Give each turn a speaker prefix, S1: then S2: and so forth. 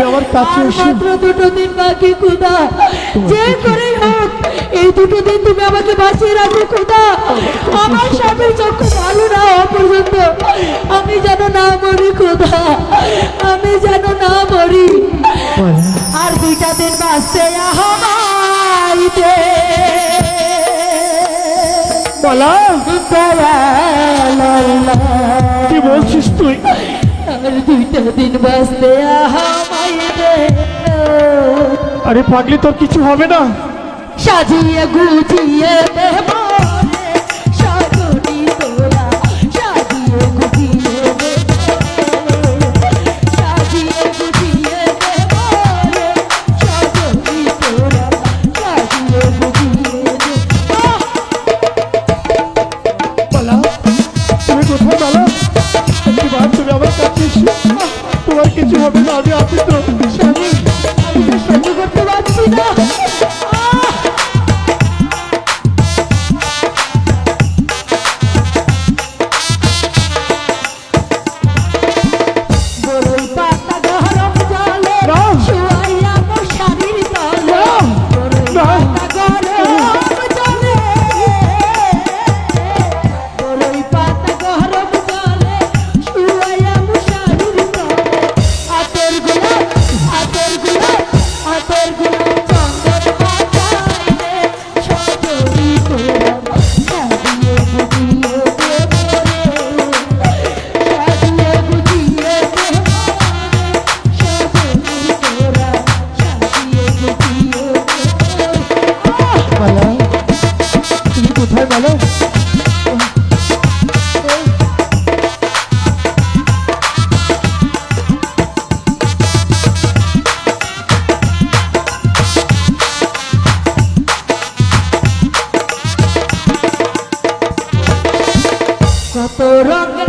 S1: তুমি আমার কাছে এসো।
S2: মাত্র দুটো দিন বাকি খুদা। যে করেই হোক এই দুটো দিন তুমি আমাকে বাঁচিয়ে রাখো খুদা। আমার স্বামীর চক্ষু ভালো না আমি যেন না মরি খুদা। আমি যেন না মরি। আর দুইটা দিন বাঁচতে দয়াল আল্লাহ।
S1: কি বলছিস তুই?
S2: আর দুইটা দিন বাঁচতে দে
S1: আরে পাগলি তোর কিছু হবে না?
S2: সাজিয়ে গুছিয়ে দেব বলো কত রঙ